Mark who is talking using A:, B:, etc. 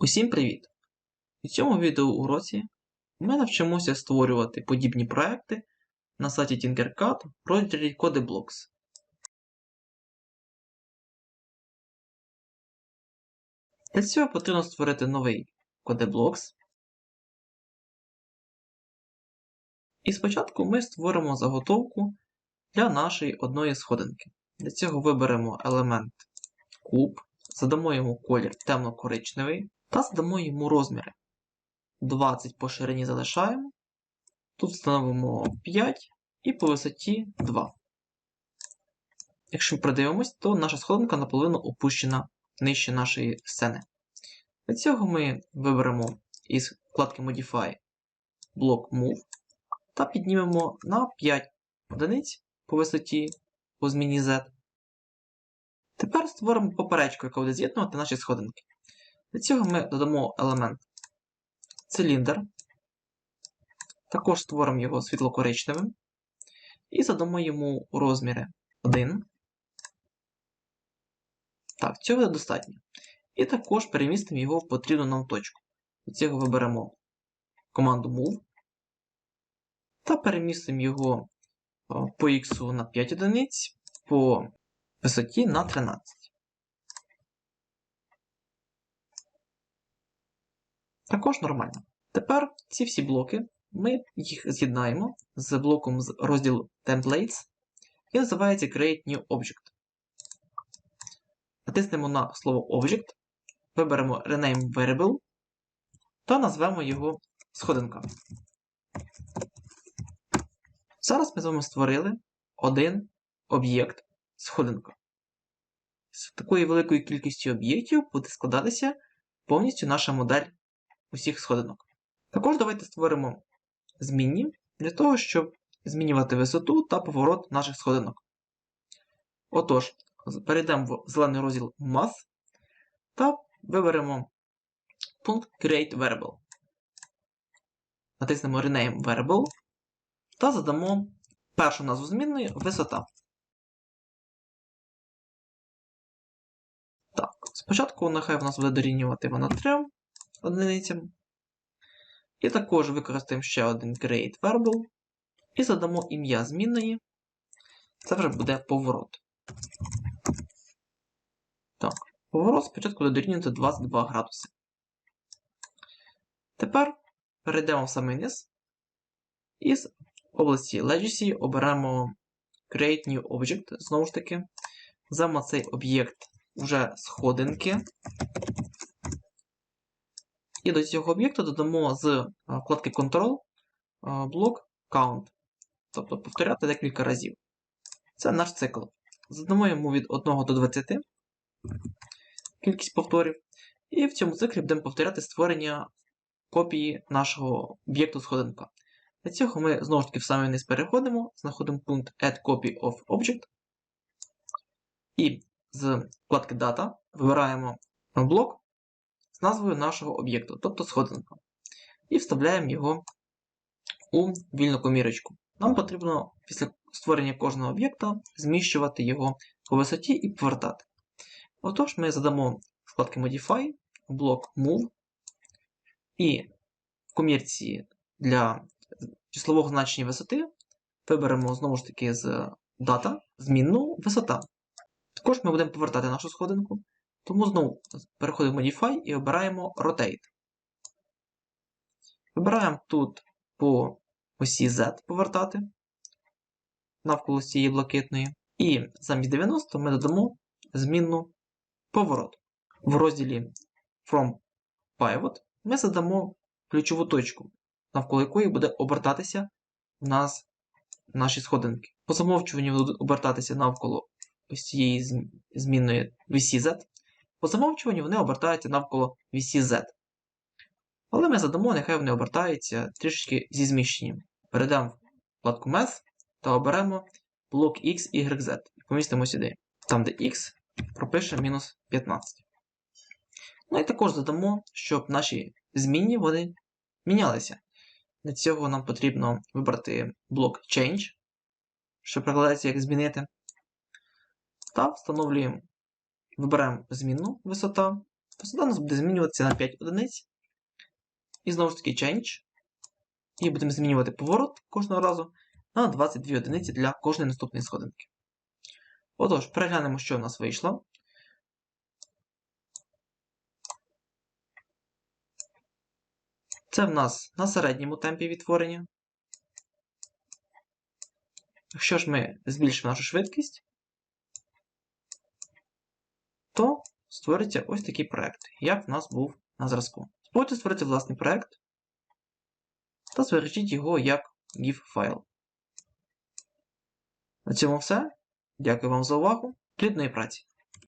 A: Усім привіт! У цьому відеоуроці ми навчимося створювати подібні проекти на сайті Tinkercad в розділі CodeBlocks. Для цього потрібно створити новий CodeBlocks. І спочатку ми створимо заготовку для нашої одної сходинки. Для цього виберемо елемент куб, задамо йому колір темно-коричневий та задамо йому розміри. 20 по ширині залишаємо. Тут встановимо 5 і по висоті 2. Якщо ми придивимось, то наша сходинка наполовину опущена нижче нашої сцени. Для цього ми виберемо із вкладки Modify блок Move та піднімемо на 5 одиниць по висоті по зміні Z. Тепер створимо поперечку, яка буде з'єднувати наші сходинки. Для цього ми додамо елемент циліндр, також створимо його світло-коричневим і задамо йому розміри 1. Так, цього достатньо. І також перемістимо його в потрібну нам точку. Для цього виберемо команду Move та перемістимо його по X на 5 одиниць, по висоті на 13. Також нормально. Тепер ці всі блоки ми їх з'єднаємо з блоком з розділу Templates, який називається Create New Object. Натиснемо на слово Object, виберемо Rename Variable та назвемо його сходинка. Зараз ми з вами створили один об'єкт сходинка. З такої великої кількості об'єктів буде складатися повністю наша модель усіх сходинок. Також давайте створимо змінні для того, щоб змінювати висоту та поворот наших сходинок. Отож, перейдемо в зелений розділ Math та виберемо пункт Create Variable. Натиснемо Rename Variable та задамо першу назву змінної висота. Так, спочатку нехай в нас буде дорівнювати вона 3 одиницям. І також використаємо ще один create variable і задамо ім'я змінної. Це вже буде поворот. Так, поворот спочатку дорівнювати 22 градуси. Тепер перейдемо в самий низ і з області Legacy оберемо Create New Object. Знову ж таки, замемо цей об'єкт вже сходинки. І до цього об'єкту додамо з вкладки Control блок Count. Тобто повторяти декілька разів. Це наш цикл. Задамо йому від 1 до 20 кількість повторів. І в цьому циклі будемо повторяти створення копії нашого об'єкту сходинка. Для цього ми знову ж таки в самий низ переходимо, знаходимо пункт Add Copy of Object. І з вкладки Data вибираємо блок з назвою нашого об'єкту, тобто сходинка. І вставляємо його у вільну комірочку. Нам потрібно після створення кожного об'єкта зміщувати його по висоті і повертати. Отож, ми задамо вкладки Modify, блок Move, і в комірці для числового значення висоти виберемо знову ж таки з дата змінну висота. Також ми будемо повертати нашу сходинку. Тому знову переходимо в Modify і обираємо Rotate. Вибираємо тут по осі Z повертати навколо цієї блакитної. І замість 90 ми додамо змінну поворот. В розділі From Pivot ми задамо ключову точку, навколо якої буде обертатися в нас наші сходинки. По замовчуванню будуть обертатися навколо ось цієї змінної вісі Z. По замовчуванню вони обертаються навколо вісі Z. Але ми задамо, нехай вони обертаються трішечки зі зміщенням. Перейдемо в вкладку Math та оберемо блок X, Y, Z і помістимо сюди. Там, де X, пропишемо мінус 15. Ну і також задамо, щоб наші змінні вони мінялися. Для цього нам потрібно вибрати блок Change, що прикладається як змінити. Та встановлюємо Вибираємо змінну висота Висота у нас буде змінюватися на 5 одиниць. І знову ж таки change. І будемо змінювати поворот кожного разу на 22 одиниці для кожної наступної сходинки. Отож, переглянемо, що в нас вийшло. Це в нас на середньому темпі відтворення. Якщо ж ми збільшимо нашу швидкість, то створиться ось такий проект, як в нас був на зразку. Спробуйте створити власний проект та збережіть його як GIF файл. На цьому все. Дякую вам за увагу. Плідної праці!